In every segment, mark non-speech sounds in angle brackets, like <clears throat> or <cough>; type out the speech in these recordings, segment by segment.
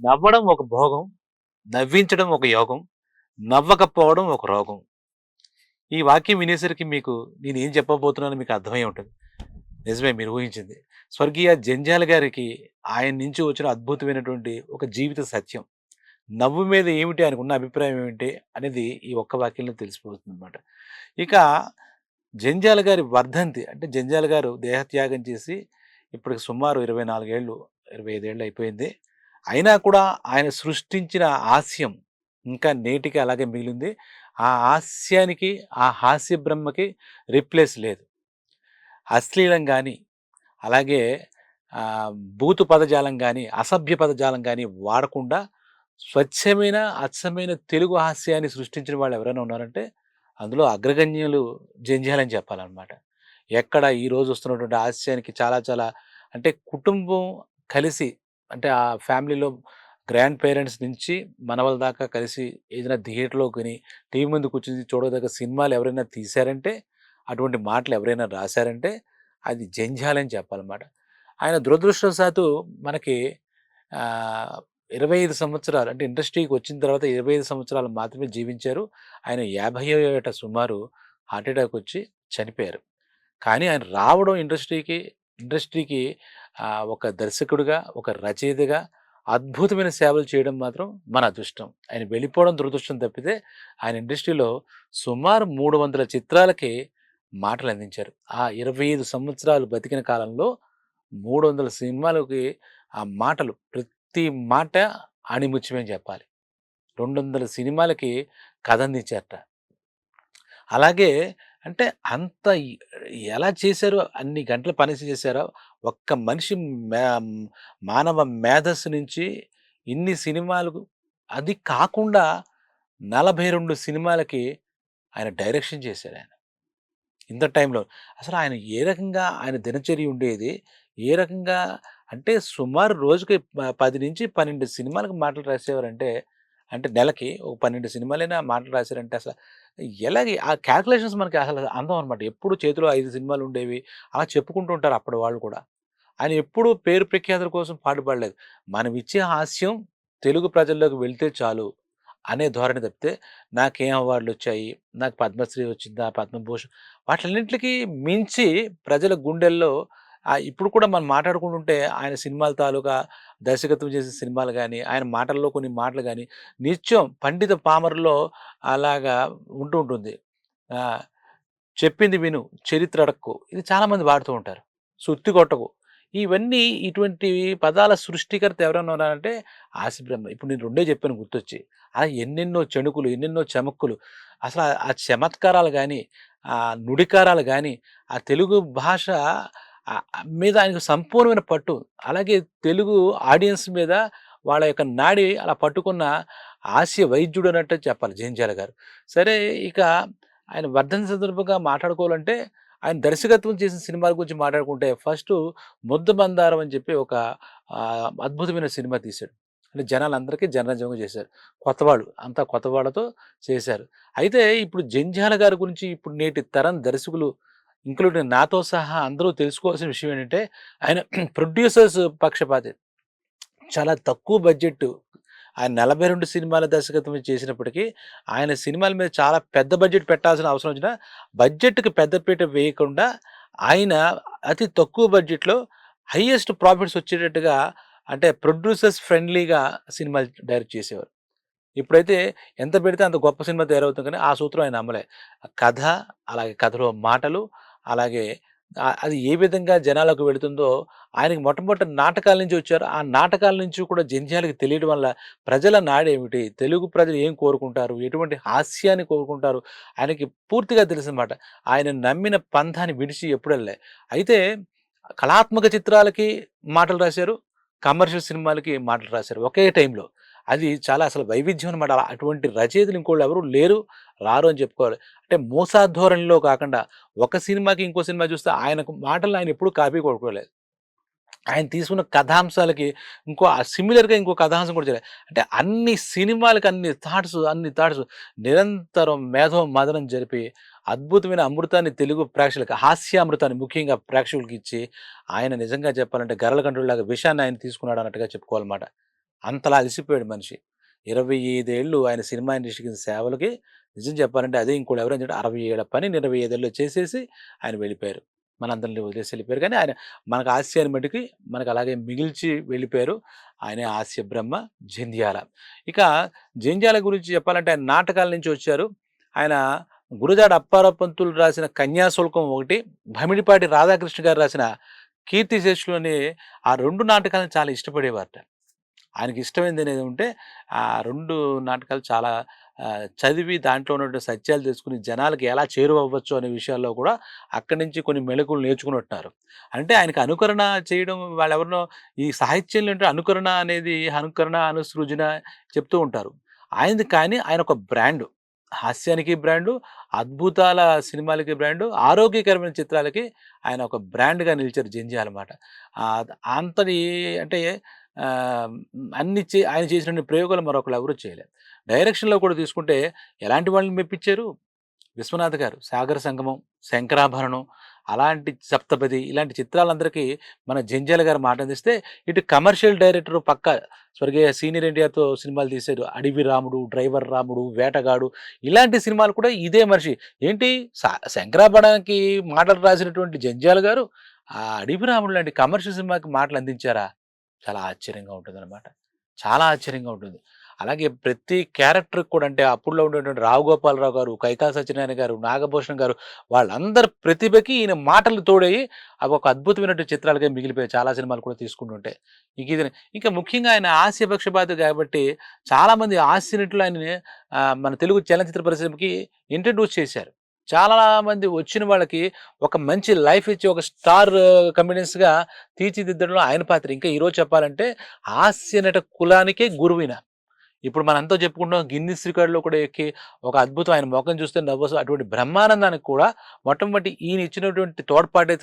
నవ్వడం ఒక భోగం నవ్వించడం ఒక యోగం నవ్వకపోవడం ఒక రోగం. ఈ వాక్యం వినేసరికి మీకు నేను ఏం చెప్పబోతున్నానో మీకు అర్థమై ఉంటుంది. నిజమే మీరు ఊహించింది. స్వర్గీయ జంజాల గారికి ఆయన నుంచి వచ్చిన అద్భుతమైనటువంటి ఒక జీవిత సత్యం. నవ్వు మీద ఏమిటి ఆయనకున్న అభిప్రాయం ఏమిటి అనేది ఈ ఒక్క వాక్యంలో తెలిసిపోతుంది అనమాట ఇక జంజాల గారి వర్ధంతి అంటే జంజాల గారు దేహత్యాగం చేసి ఇప్పటికి సుమారు ఇరవై నాలుగేళ్ళు ఇరవై ఐదేళ్ళు అయిపోయింది. అయినా కూడా ఆయన సృష్టించిన హాస్యం ఇంకా నేటికి అలాగే మిగిలింది. ఆ హాస్యానికి ఆ హాస్య బ్రహ్మకి రిప్లేస్ లేదు. అశ్లీలం కానీ అలాగే భూతు పదజాలం కానీ అసభ్య పదజాలం కానీ వాడకుండా స్వచ్ఛమైన అచ్చమైన తెలుగు హాస్యాన్ని సృష్టించిన వాళ్ళు ఎవరైనా ఉన్నారంటే అందులో అగ్రగణ్యులు జంజాలని చెప్పాలన్నమాట. ఎక్కడ ఈ రోజు వస్తున్నటువంటి హాస్యానికి చాలా చాలా అంటే కుటుంబం కలిసి అంటే ఆ ఫ్యామిలీలో గ్రాండ్ పేరెంట్స్ నుంచి మనవల దాకా కలిసి ఏదైనా థియేటర్లో కొని టీవీ ముందు కూర్చుని చూడదగ్గ సినిమాలు ఎవరైనా తీశారంటే అటువంటి మాటలు ఎవరైనా రాశారంటే అది జంజాలని చెప్పాలన్నమాట. ఆయన దురదృష్టవశాత్తు మనకి ఇరవై ఐదు సంవత్సరాలు అంటే ఇండస్ట్రీకి వచ్చిన తర్వాత ఇరవై ఐదు సంవత్సరాలు మాత్రమే జీవించారు. ఆయన యాభై ఏట సుమారు హార్ట్ అటాక్ వచ్చి చనిపోయారు. కానీ ఆయన రావడం ఇండస్ట్రీకి ఇండస్ట్రీకి ఒక దర్శకుడిగా ఒక రచయితగా అద్భుతమైన సేవలు చేయడం మాత్రం మన అదృష్టం. ఆయన వెళ్ళిపోవడం దురదృష్టం తప్పితే ఆయన ఇండస్ట్రీలో సుమారు మూడు వందల చిత్రాలకి మాటలు అందించారు. ఆ ఇరవై ఐదు సంవత్సరాలు బతికిన కాలంలో మూడు వందల సినిమాలకి ఆ మాటలు ప్రతి మాట ఆణిముత్యమే చెప్పాలి. రెండు వందల సినిమాలకి కథ అందించారట. అలాగే అంటే అంత ఎ- ఎలా చేశారో అన్ని గంటలు పని చేశారో ఒక్క మనిషి మే- మానవ మేధస్సు నుంచి ఇన్ని సినిమాలు అది కాకుండా నలభై రెండు సినిమాలకి ఆయన డైరెక్షన్ చేశారు ఆయన. ఇంత టైంలో. అసలు ఆయన ఏ రకంగా ఆయన దినచర్య ఉండేది ఏ రకంగా అంటే సుమారు రోజుకి ప- పది నుంచి పన్నెండు సినిమాలకు మాటలు రాసేవారంటే అంటే నెలకి ఒక పన్నెండు సినిమాలైనా మాటలు రాశారంటే అసలు ఎలాగే ఆ క్యాల్కులేషన్స్ మనకి అసలు అందం అనమాట ఎప్పుడు చేతిలో ఐదు సినిమాలు ఉండేవి అలా చెప్పుకుంటూ ఉంటారు అప్పటి వాళ్ళు కూడా. ఆయన ఎప్పుడూ పేరు ప్రఖ్యాతుల కోసం పాటుపడలేదు. మనం ఇచ్చే హాస్యం తెలుగు ప్రజల్లోకి వెళ్తే చాలు అనే ధోరణి తప్పితే నాకేం అవార్డులు వచ్చాయి నాకు పద్మశ్రీ వచ్చిందా పద్మభూషణ్ వాటిన్నింటికి మించి ప్రజల గుండెల్లో ఇప్పుడు కూడా మనం మాట్లాడుకుంటుంటే ఆయన సినిమాల తాలూకా దర్శకత్వం చేసే సినిమాలు కానీ ఆయన మాటల్లో కొన్ని మాటలు కానీ నిత్యం పండిత పామరులో అలాగా ఉంటూ ఉంటుంది. చెప్పింది విను చరిత్ర అడక్కు. ఇది చాలామంది వాడుతూ ఉంటారు. సుత్తి కొట్టకు. ఇవన్నీ ఇటువంటి పదాల సృష్టికర్త ఎవరైనా ఉన్నారంటే ఆశబ్రహ్మ ఇప్పుడు నేను రెండే చెప్పాను గుర్తొచ్చి. అలా ఎన్నెన్నో చెణుకులు ఎన్నెన్నో చమక్కులు. అసలు ఆ- చమత్కారాలు కానీ ఆ నుడికారాలు కానీ ఆ తెలుగు భాష మీద ఆయనకు సంపూర్ణమైన పట్టు. అలాగే తెలుగు ఆడియన్స్ మీద వాళ్ళ యొక్క నాడి అలా పట్టుకున్న ఆశయ వైద్యుడు అన్నట్టు చెప్పాలి జయంజాల గారు. సరే ఇక ఆయన వర్ధన సందర్భంగా మాట్లాడుకోవాలంటే ఆయన దర్శకత్వం చేసిన సినిమాల గురించి మాట్లాడుకుంటే ఫస్ట్ ముద్ద బందారం అని చెప్పి ఒక అద్భుతమైన సినిమా తీశాడు. అంటే జనాలందరికీ జనరంజంగా చేశారు. కొత్తవాళ్ళు అంతా కొత్తవాళ్ళతో చేశారు. అయితే ఇప్పుడు జంజాల గారి గురించి ఇప్పుడు నేటి తరం దర్శకులు ఇంక్లూడింగ్ నాతో సహా అందరూ తెలుసుకోవాల్సిన విషయం ఏంటంటే ఆయన <clears throat> ప్రొడ్యూసర్స్ పక్షపాతి. చాలా తక్కువ బడ్జెట్ ఆయన నలభై రెండు సినిమాల దర్శకత్వం చేసినప్పటికీ ఆయన సినిమాల మీద చాలా పెద్ద బడ్జెట్ పెట్టాల్సిన అవసరం వచ్చిన బడ్జెట్కి పెద్దపీట వేయకుండా ఆయన అతి తక్కువ బడ్జెట్లో హయ్యెస్ట్ ప్రాఫిట్స్ వచ్చేటట్టుగా అంటే ప్రొడ్యూసర్స్ ఫ్రెండ్లీగా సినిమాలు డైరెక్ట్ చేసేవారు. ఇప్పుడైతే ఎంత పెడితే అంత గొప్ప సినిమా తయారవుతుంది కానీ ఆ సూత్రం ఆయన అమ్మలే కథ అలాగే కథలో మాటలు అలాగే అది ఏ విధంగా జనాలకు వెళుతుందో ఆయనకి మొట్టమొదటి నాటకాల నుంచి వచ్చారు. ఆ నాటకాల నుంచి కూడా జంధ్యాలకి తెలియడం వల్ల ప్రజల నాడేమిటి? తెలుగు ప్రజలు ఏం కోరుకుంటారు? ఎటువంటి హాస్యాన్ని కోరుకుంటారు? ఆయనకి పూర్తిగా తెలుసన్నమాట ఆయన నమ్మిన పంథాన్ని విడిచి ఎప్పుడెళ్ళే అయితే కళాత్మక చిత్రాలకి మాటలు రాశారు. కమర్షియల్ సినిమాలకి మాటలు రాశారు. ఒకే టైంలో. అది చాలా అసలు వైవిధ్యం అనమాట అటువంటి రచయితలు ఇంకోళ్ళు ఎవరు లేరు రారు అని చెప్పుకోవాలి. అంటే మోసాధోరణిలో కాకుండా ఒక సినిమాకి ఇంకో సినిమా చూస్తే ఆయనకు మాటలు ఆయన ఎప్పుడూ కాపీ కొట్టుకోలేదు. ఆయన తీసుకున్న కథాంశాలకి ఇంకో సిమిలర్గా ఇంకో కథాంశం కూడా చేయలేదు. అంటే అన్ని సినిమాలకి అన్ని థాట్స్ అన్ని థాట్స్ నిరంతరం మేధో మదనం జరిపి అద్భుతమైన అమృతాన్ని తెలుగు ప్రేక్షకులకు హాస్యామృతాన్ని ముఖ్యంగా ప్రేక్షకులకి ఇచ్చి ఆయన నిజంగా చెప్పాలంటే గరల కంట్రోల్ లాగా విషయాన్ని ఆయన తీసుకున్నాడు అన్నట్టుగా చెప్పుకోవాలన్నమాట. అంతలా అలసిపోయాడు మనిషి. ఇరవై ఐదేళ్ళు ఆయన సినిమా ఇండస్ట్రీకి సేవలకి నిజం చెప్పాలంటే అదే ఇంకోటి ఎవరైనా చెప్పి అరవై ఏళ్ళ పని ఇరవై ఐదేళ్ళు చేసేసి ఆయన వెళ్ళిపోయారు. మనందరిని వదిలేసి వెళ్ళిపోయారు కానీ ఆయన మనకు ఆశయాన్ని మటుకి మనకు అలాగే మిగిల్చి వెళ్ళిపోయారు. ఆయనే ఆశయ బ్రహ్మ జంధ్యాల. ఇక జంధ్యాల గురించి చెప్పాలంటే ఆయన నాటకాల నుంచి వచ్చారు. ఆయన గురజాడ అప్పార పంతులు రాసిన కన్యాశుల్కం ఒకటి భమిడిపాటి రాధాకృష్ణ గారు రాసిన కీర్తిశేషులు అనే ఆ రెండు నాటకాలను చాలా ఇష్టపడేవారట. ఆయనకి ఇష్టమైంది అనేది ఉంటే ఆ రెండు నాటకాలు చాలా చదివి దాంట్లో ఉన్నటువంటి సత్యాలు తెలుసుకుని జనాలకి ఎలా చేరువవ్వచ్చు అనే విషయాల్లో కూడా అక్కడి నుంచి కొన్ని మెళకువలు నేర్చుకున్నట్టున్నారు. అంటే ఆయనకి అనుకరణ చేయడం వాళ్ళెవరినో ఈ సాహిత్యంలో అంటే అనుకరణ అనేది అనుకరణ అనుసృజన చెప్తూ ఉంటారు. ఆయనది కానీ ఆయన ఒక బ్రాండ్. హాస్యానికి బ్రాండు అద్భుతాల సినిమాలకి బ్రాండు ఆరోగ్యకరమైన చిత్రాలకి ఆయన ఒక బ్రాండ్గా నిలిచారు జంజి అనమాట అంతటి అంటే అన్ని చే ఆయన చేసిన ప్రయోగాలు మరొకరు ఎవరు చేయలేదు. డైరెక్షన్లో కూడా తీసుకుంటే ఎలాంటి వాళ్ళని మెప్పించారు? విశ్వనాథ్ గారు సాగర సంగమం శంకరాభరణం అలాంటి సప్తపది ఇలాంటి చిత్రాలందరికీ మన జంజాల గారు మాట అందిస్తే ఇటు కమర్షియల్ డైరెక్టర్ పక్క స్వర్గీయ సీనియర్ ఇండియాతో సినిమాలు తీశారు. అడవి రాముడు డ్రైవర్ రాముడు వేటగాడు ఇలాంటి సినిమాలు కూడా ఇదే మనిషి. ఏంటి? సా- శంకరాభరణానికి మాటలు రాసినటువంటి జంజాల గారు ఆ అడవి రాముడు లాంటి కమర్షియల్ సినిమాకి మాటలు అందించారా? చాలా ఆశ్చర్యంగా ఉంటుంది చాలా ఆశ్చర్యంగా ఉంటుంది. అలాగే ప్రతి క్యారెక్టర్ కూడా అంటే అప్పుడులో ఉండేటువంటి రావు గోపాలరావు గారు కైకా సత్యనారాయణ గారు నాగభూషణ్ గారు వాళ్ళందరి ప్రతిభకి ఈయన మాటలు తోడయి అవి ఒక అద్భుతమైనటువంటి చిత్రాలుగా మిగిలిపోయాయి. చాలా సినిమాలు కూడా తీసుకుంటుంటే. ఇంక ఇది ఇంకా ముఖ్యంగా ఆయన హాస్య పక్షపాతి కాబట్టి చాలామంది హాస్య నటులు ఆయన మన తెలుగు చలనచిత్ర పరిశ్రమకి ఇంట్రడ్యూస్ చేశారు. చాలా మంది వచ్చిన వాళ్ళకి ఒక మంచి లైఫ్ ఇచ్చి ఒక స్టార్ కమిడియన్స్గా తీర్చిదిద్దడంలో ఆయన పాత్ర. ఇంకా ఈరోజు చెప్పాలంటే హాస్య నట కులానికే గురువైన ఇప్పుడు మనంతా చెప్పుకుంటున్నాం గిన్నిస్ రికార్డులో కూడా ఎక్కి ఒక అద్భుతం ఆయన ముఖం చూస్తే నవ్వసు అటువంటి బ్రహ్మానందానికి కూడా మొట్టమొదటి ఈయన ఇచ్చినటువంటి తోడ్పాటే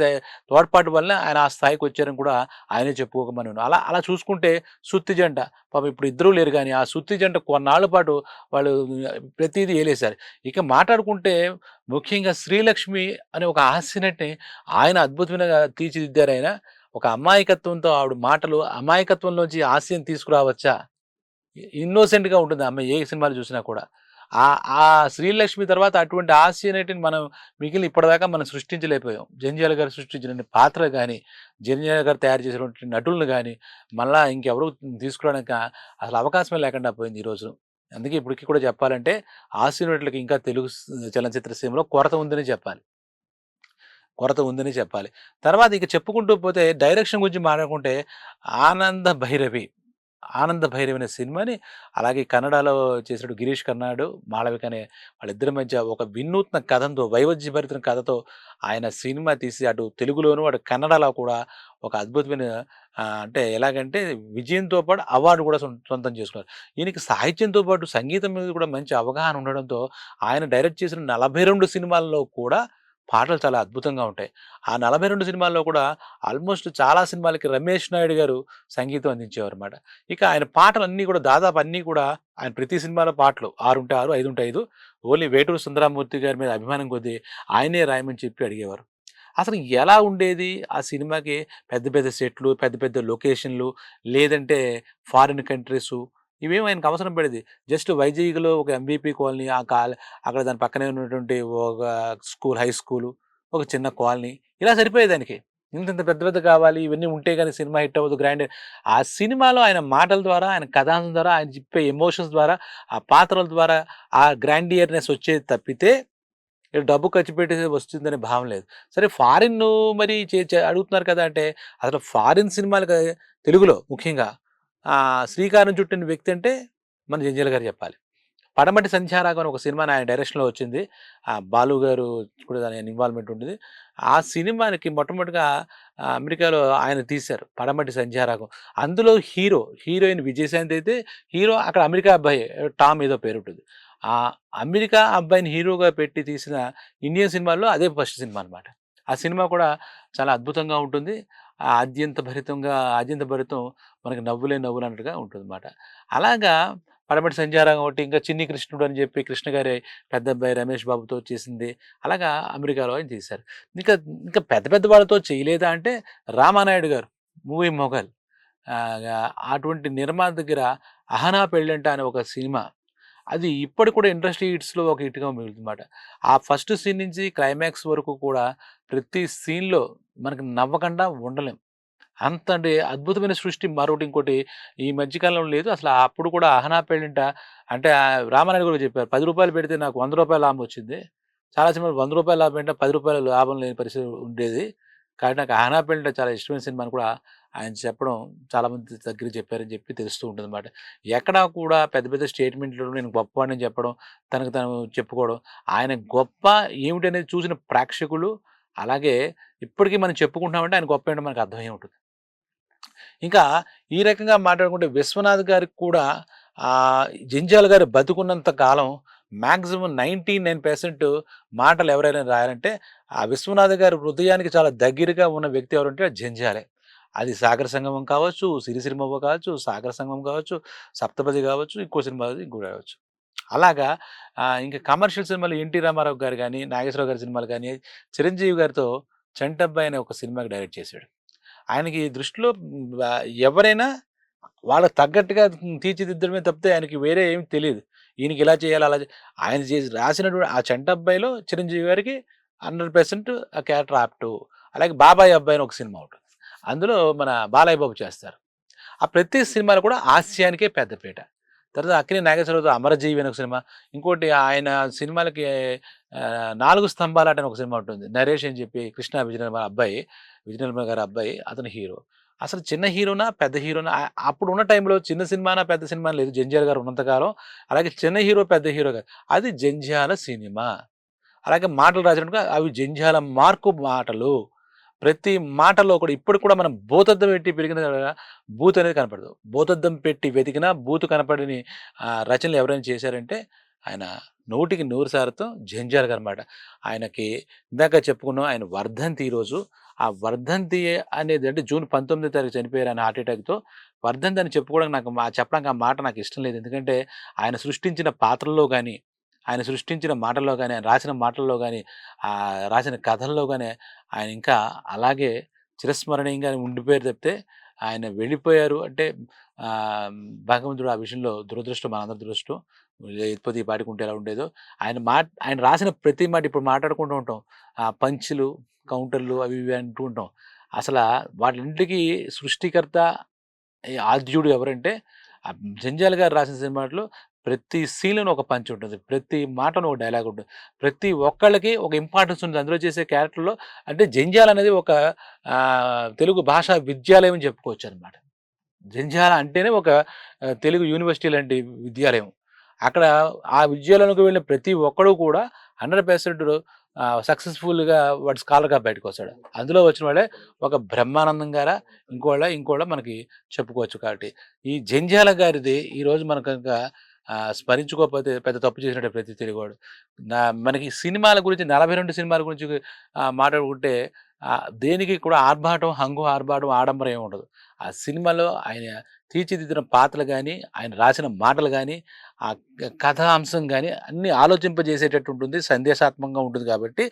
తోడ్పాటు వల్ల ఆయన ఆ స్థాయికి వచ్చారని కూడా ఆయనే చెప్పుకోకమని అలా అలా చూసుకుంటే సుత్తి జంట పాపం ఇప్పుడు ఇద్దరూ లేరు కానీ ఆ సుత్తి జంట కొన్నాళ్ళ పాటు వాళ్ళు ప్రతిదీ ఏలేశారు. ఇక మాట్లాడుకుంటే ముఖ్యంగా శ్రీలక్ష్మి అనే ఒక హాస్యనటిని ఆయన అద్భుతమైన తీర్చిదిద్దారు ఆయన. ఒక అమాయకత్వంతో ఆవిడ మాటలు అమాయకత్వంలోంచి హాస్యం తీసుకురావచ్చా? ఇన్నోసెంట్గా ఉంటుంది. అమ్మాయి ఏ సినిమాలు చూసినా కూడా. ఆ ఆ శ్రీలక్ష్మి తర్వాత అటువంటి హాస్య మనం మిగిలిన ఇప్పటిదాకా మనం సృష్టించలేకపోయాం. జంజాల గారు సృష్టించిన పాత్ర కానీ జంజాల గారు తయారు చేసినటువంటి నటులను కానీ మళ్ళీ ఇంకెవరు తీసుకురావడానికి అసలు అవకాశమే లేకుండా పోయింది ఈరోజు అందుకే ఇప్పటికీ కూడా చెప్పాలంటే హాస్య ఇంకా తెలుగు చలనచిత్ర సీమలో కొరత ఉందని చెప్పాలి. కొరత ఉందని చెప్పాలి. తర్వాత ఇక చెప్పుకుంటూ పోతే డైరెక్షన్ గురించి మాట్లాడుకుంటే ఆనంద భైరవి. ఆనంద భైరవైన అనే సినిమాని అలాగే కన్నడలో చేసాడు గిరీష్ కర్నాడు మాళవిక అనే వాళ్ళిద్దరి మధ్య ఒక వినూత్న కథంతో వైవిధ్యభరితం కథతో ఆయన సినిమా తీసి అటు తెలుగులోను అటు కన్నడలో కూడా ఒక అద్భుతమైన అంటే ఎలాగంటే విజయంతో పాటు అవార్డు కూడా సొంతం చేసుకున్నారు. ఈయనకి సాహిత్యంతో పాటు సంగీతం మీద కూడా మంచి అవగాహన ఉండడంతో ఆయన డైరెక్ట్ చేసిన నలభై రెండు సినిమాల్లో కూడా పాటలు చాలా అద్భుతంగా ఉంటాయి. ఆ నలభై రెండు సినిమాల్లో కూడా ఆల్మోస్ట్ చాలా సినిమాలకి రమేష్ నాయుడు గారు సంగీతం అందించేవారు అనమాట ఇక ఆయన పాటలు అన్నీ కూడా దాదాపు అన్నీ కూడా ఆయన ప్రతి సినిమాలో పాటలు ఆరు ఉంటే ఆరు ఐదు ఉంటే ఐదు. ఓన్లీ వేటూరు సుందరామూర్తి గారి మీద అభిమానం కొద్దీ ఆయనే రాయమని చెప్పి అడిగేవారు. అసలు ఎలా ఉండేది? ఆ సినిమాకి పెద్ద పెద్ద సెట్లు పెద్ద పెద్ద లొకేషన్లు లేదంటే ఫారిన్ కంట్రీసు ఇవేం ఆయనకు అవసరం పడేది? జస్ట్ వైజాగ్లో ఒక ఎంబీపీ కాలనీ ఆ కాల అక్కడ దాని పక్కనే ఉన్నటువంటి ఒక స్కూల్ హై స్కూలు ఒక చిన్న కాలనీ ఇలా సరిపోయేది దానికి ఇంత ఇంత పెద్ద పెద్ద కావాలి ఇవన్నీ ఉంటే కానీ సినిమా హిట్ అవ్వదు గ్రాండ్. ఆ సినిమాలో ఆయన మాటల ద్వారా ఆయన కథాంశం ద్వారా ఆయన చెప్పే ఎమోషన్స్ ద్వారా ఆ పాత్రల ద్వారా ఆ గ్రాండియర్నెస్ వచ్చేది తప్పితే ఇక్కడ డబ్బు ఖర్చు పెట్టేసి వస్తుందనే భావం లేదు. సరే ఫారిన్ మరి చే- అడుగుతున్నారు కదా అంటే అసలు ఫారిన్ సినిమాలు తెలుగులో ముఖ్యంగా శ్రీకారం చుట్టిన వ్యక్తి అంటే మన జంజల్ గారు చెప్పాలి. పడమటి సంధ్యారాగం అని ఒక సినిమా ఆయన డైరెక్షన్లో వచ్చింది. ఆ బాలు గారు కూడా దాని ఇన్వాల్వ్మెంట్ ఉంటుంది ఆ సినిమానికి మొట్టమొదటిగా అమెరికాలో ఆయన తీశారు పడమటి సంధ్యారాగం అందులో హీరో హీరోయిన్ విజయశాంతి అయితే హీరో అక్కడ అమెరికా అబ్బాయి టామ్ ఏదో పేరు ఉంటుంది. ఆ అమెరికా అబ్బాయిని హీరోగా పెట్టి తీసిన ఇండియన్ సినిమాల్లో అదే ఫస్ట్ సినిమా అనమాట ఆ సినిమా కూడా చాలా అద్భుతంగా ఉంటుంది. ఆద్యంత భరితంగా ఆద్యంత భరితం మనకి నవ్వులే నవ్వులు అన్నట్టుగా ఉంటుంది అనమాట అలాగా పడమటి సంచారం ఒకటి ఇంకా చిన్ని కృష్ణుడు అని చెప్పి కృష్ణ గారి పెద్ద అబ్బాయి రమేష్ బాబుతో చేసింది. అలాగా అమెరికాలో ఆయన చేశారు. ఇంకా ఇంకా పెద్ద పెద్ద వాళ్ళతో చేయలేదా అంటే రామానాయుడు గారు మూవీ మొఘల్. అటువంటి నిర్మాత దగ్గర 'అహనా పెళ్ళంట' అనే ఒక సినిమా. అది ఇప్పటికి కూడా ఇండస్ట్రీ హిట్స్‌లో ఒక హిట్‌గా మిగులుతుందన్నమాట. ఆ ఫస్ట్ సీన్ నుంచి క్లైమాక్స్ వరకు కూడా ప్రతి సీన్‌లో మనకి నవ్వకుండా ఉండలేం. అంతటి అద్భుతమైన సృష్టి మరొకటి ఇంకోటి ఈ మధ్యకాలంలో లేదు. అసలు అప్పుడు కూడా 'అహనా పెళ్ళింట అంటే ఆహ్, రామానాయుడు గారు చెప్పారు. పది రూపాయలు పెడితే నాకు వంద రూపాయల లాభం వచ్చింది. చాలా సినిమాలు రూ. 100 లాభం ఏంటంటే పది రూపాయల లాభం లేని పరిస్థితి ఉండేది. కాబట్టి నాకు 'అహనా పెళ్ళింట చాలా ఇష్టమైన సినిమా అని కూడా ఆయన చెప్పడం చాలామంది దగ్గర చెప్పారని చెప్పి తెలుస్తూ ఉంటుంది అనమాట ఎక్కడా కూడా పెద్ద పెద్ద స్టేట్మెంట్‌లు నేను గొప్పవాడిని చెప్పడం, తనకు తను చెప్పుకోవడం. ఆయన గొప్ప ఏమిటనేది చూసిన ప్రేక్షకులు అలాగే ఇప్పటికీ మనం చెప్పుకుంటున్నామంటే ఆయన గొప్ప ఏంటో మనకు అర్థమై ఉంటుంది. ఇంకా ఈ రకంగా మాట్లాడుకుంటే విశ్వనాథ్ గారికి కూడా జంజాల్ గారు బతుకున్నంత కాలం మ్యాక్సిమం నైంటీ నైన్ పర్సెంట్ మాటలు ఎవరైనా రాయాలంటే ఆ విశ్వనాథ్ గారి హృదయానికి చాలా దగ్గరగా ఉన్న వ్యక్తి ఎవరంటే జంజాలే అది 'సాగర సంగమం' కావచ్చు, 'సిరిసిరిమవ్వ' కావచ్చు, 'సాగర సంగమం' కావచ్చు, 'సప్తపది' కావచ్చు, ఇంకో సినిమా ఇంకోటి కావచ్చు. అలాగా ఇంకా కమర్షియల్ సినిమాలు 'ఎన్టీ రామారావు' గారు కానీ నాగేశ్వరరావు గారి సినిమాలు కానీ చిరంజీవి గారితో 'చంటబ్బాయి' అనే ఒక సినిమాకి డైరెక్ట్ చేశాడు. ఆయనకి దృష్టిలో ఎవరైనా వాళ్ళకి తగ్గట్టుగా తీర్చిదిద్దడమే తప్పితే ఆయనకి వేరే ఏమి తెలియదు ఈయనకి ఇలా చేయాలి, అలా ఆయన చేసి రాసినటువంటి ఆ 'చంటబ్బాయిలో' చిరంజీవి గారికి 100% ఆ క్యారెక్టర్ ఆప్టు అలాగే 'బాబాయ్ అబ్బాయి' అని ఒక సినిమా ఒకటి. అందులో మన బాలయ్య బాబు చేస్తారు. ఆ ప్రతి సినిమాలో కూడా హాస్యానికే పెద్దపీట. తర్వాత అక్కినే నాగేశ్వరరావుతో 'అమరజీవి' అనే ఒక సినిమా. ఇంకోటి ఆయన సినిమాలకి 'నాలుగు స్తంభాలాట' అని ఒక సినిమా ఉంటుంది. నరేష్ అని చెప్పి కృష్ణ విజయనిర్మల అబ్బాయి, విజయనిర్మల గారి అబ్బాయి అతను హీరో. అసలు చిన్న హీరోనా? పెద్ద హీరోనా? అప్పుడు ఉన్న టైంలో చిన్న సినిమానా? పెద్ద సినిమా లేదు. జంజాల గారు ఉన్నంత కాలం. అలాగే చిన్న హీరో, పెద్ద హీరో గారు అది జంజాల సినిమా. అలాగే మాటలు రాసినట్టుగా అవి జంజాల మార్కు మాటలు. ప్రతి మాటలో కూడా ఇప్పుడు కూడా మనం భూతద్దం పెట్టి పెరిగిన బూత్ అనేది కనపడదు. భూతద్దం పెట్టి వెతికినా బూతు కనపడని రచనలు ఎవరైనా చేశారంటే ఆయన నూటికి నూరు శాతం జంజారు అనమాట ఆయనకి ఇందాక చెప్పుకున్నాం ఆయన వర్ధంతి ఈరోజు. ఆ వర్ధంతి అనేది అంటే జూన్ 19థ్ తారీఖు చనిపోయారు ఆయన హార్ట్ అటాక్‌తో. వర్ధంతి అని చెప్పుకోవడానికి నాకు చెప్పడానికి ఆ మాట నాకు ఇష్టం లేదు. ఎందుకంటే ఆయన సృష్టించిన పాత్రల్లో కానీ ఆయన సృష్టించిన మాటల్లో కానీ ఆయన రాసిన మాటల్లో కానీ రాసిన కథల్లో కానీ ఆయన ఇంకా అలాగే చిరస్మరణీయంగా ఉండిపోయారు తప్పితే ఆయన వెళ్ళిపోయారు అంటే భగవంతుడు ఆ విషయంలో దురదృష్టం మనందరి దురదృష్టం. లేకపోతే ఈ పాటికి ఉంటే ఎలా ఉండేదో. ఆయన మాట ఆయన రాసిన ప్రతి మాట ఇప్పుడు మాట్లాడుకుంటూ ఉంటాం. ఆ పంచులు, కౌంటర్‌లు అవి ఇవి అంటూ ఉంటాం. అసలు వాటిలింటికి సృష్టికర్త, ఆద్యుడు ఎవరంటే జంజాల్ గారు రాసిన సినిమాలో ప్రతి సీన్‌లోనూ ఒక పంచ్ ఉంటుంది. ప్రతి మాటను ఒక డైలాగ్ ఉంటుంది. ప్రతి ఒక్కళ్ళకి ఒక ఇంపార్టెన్స్ ఉంటుంది. అందులో చేసే క్యారెక్టర్‌లో అంటే జంధ్యాల అనేది ఒక తెలుగు భాషా విద్యాలయం అని చెప్పుకోవచ్చనమాట. జంజాల అంటేనే ఒక తెలుగు యూనివర్సిటీ లాంటి విద్యాలయం. అక్కడ ఆ విద్యాలయంలోకి వెళ్ళిన ప్రతి ఒక్కడు కూడా హండ్రెడ్ పర్సెంట్ సక్సెస్‌ఫుల్‌గా వాడు స్కాలర్‌గా బయటకొస్తాడు. అందులో వచ్చిన వాళ్ళే ఒక బ్రహ్మానందం గారా, ఇంకోళ్ళ, ఇంకోళ్ళ మనకి చెప్పుకోవచ్చు కాబట్టి. ఈ జంజాల గారిది ఈరోజు మనకు కనుక స్మరించుకోకపోతే పెద్ద తప్పు చేసినట్టు ప్రతి తెలుగువాడు. నా మనకి సినిమాల గురించి 42 సినిమాల గురించి మాట్లాడుకుంటే దేనికి కూడా ఆర్భాటం, హంగు, ఆర్భాటం, ఆడంబరం ఏమి ఉండదు. ఆ సినిమాలో ఆయన తీర్చిదిద్దిన పాత్రలు కానీ ఆయన రాసిన మాటలు కానీ ఆ కథా అంశం కానీ అన్ని ఆలోచింపజేసేటట్టు ఉంటుంది. సందేశాత్మకంగా ఉంటుంది కాబట్టి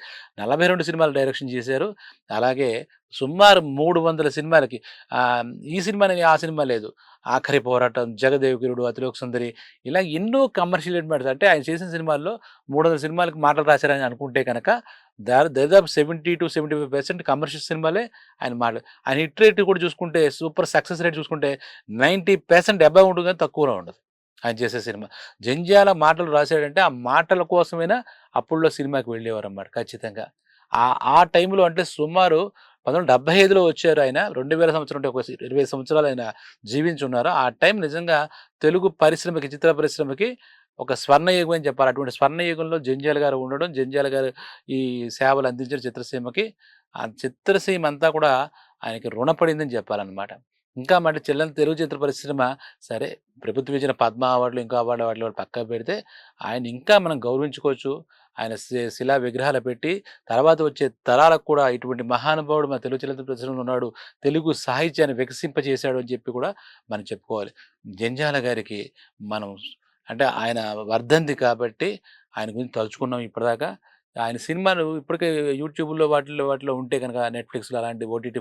42 సినిమాలు డైరెక్షన్ చేశారు. అలాగే సుమారు 300 సినిమాలకి ఈ సినిమాని ఆ సినిమా లేదు. 'ఆఖరి పోరాటం', జగదేవకిరుడు 'అతిలోక సుందరి' ఇలా ఎన్నో కమర్షియల్ హిట్ అంటే ఆయన చేసిన సినిమాల్లో 300 సినిమాలకి మాటలు రాశారని అనుకుంటే కనుక దాని దాదాపు seventy two seventy five percent commercial సినిమాలే ఆయన మాటలు. ఆయన హిట్ రేట్ కూడా చూసుకుంటే సూపర్ సక్సెస్ రేట్ చూసుకుంటే 90% అబోవ్ ఉంటుంది కానీ తక్కువలో ఉండదు. ఆయన చేసే సినిమా. జంజాల మాటలు రాసాడంటే ఆ మాటల కోసమైనా అప్పుడులో సినిమాకి వెళ్ళేవారన్నమాట ఖచ్చితంగా. ఆ ఆ టైంలో అంటే సుమారు 1975లో వచ్చారు ఆయన. 2000 సంవత్సరం అంటే ఒక 25 సంవత్సరాలు ఆయన జీవించున్నారు. ఆ టైం నిజంగా తెలుగు పరిశ్రమకి, చిత్ర పరిశ్రమకి ఒక స్వర్ణయుగం అని చెప్పాలి. అటువంటి స్వర్ణయుగంలో జంజాల గారు ఉండడం, జంజాల గారు ఈ సేవలు అందించిన చిత్రసీమకి, ఆ చిత్రసీమ అంతా కూడా ఆయనకి రుణపడిందని చెప్పాలన్నమాట. ఇంకా మరి చెల్లెని తెలుగు చిత్ర పరిశ్రమ సరే ప్రభుత్వం ఇచ్చిన పద్మ అవార్డులు, ఇంకో అవార్డు వాటిలో పక్కకు పెడితే ఆయన ఇంకా మనం గౌరవించుకోవచ్చు. ఆయన శి శిలా విగ్రహాలు పెట్టి తర్వాత వచ్చే తరాలకు కూడా ఇటువంటి మహానుభావుడు మన తెలుగు చిత్ర పరిశ్రమలో ఉన్నాడు. తెలుగు సాహిత్యాన్ని వికసింపజేశాడు అని చెప్పి కూడా మనం చెప్పుకోవాలి. జంజాల గారికి మనం అంటే ఆయన వర్ధంతి కాబట్టి ఆయన గురించి తలుచుకున్నాం ఇప్పటిదాకా. ఆయన సినిమాలు ఇప్పటికే యూట్యూబ్‌లో వాటిల్లో వాటిలో ఉంటే కనుక నెట్‌ఫ్లిక్స్‌లో అలాంటి ఓటీటీ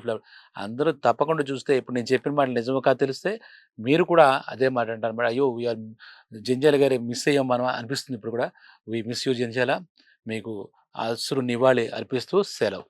అందరూ తప్పకుండా చూస్తే ఇప్పుడు నేను చెప్పిన మాటలు నిజమో కాదు తెలిస్తే మీరు కూడా అదే మాట అంటారు మేడం. అయ్యో! వీఆర్ జంజాల గారి మిస్ అయ్యాం మనం అనిపిస్తుంది ఇప్పుడు కూడా. వీ మిస్ యూ జంజాల మీకు అశ్రు నివాళి అర్పిస్తూ సెలవు.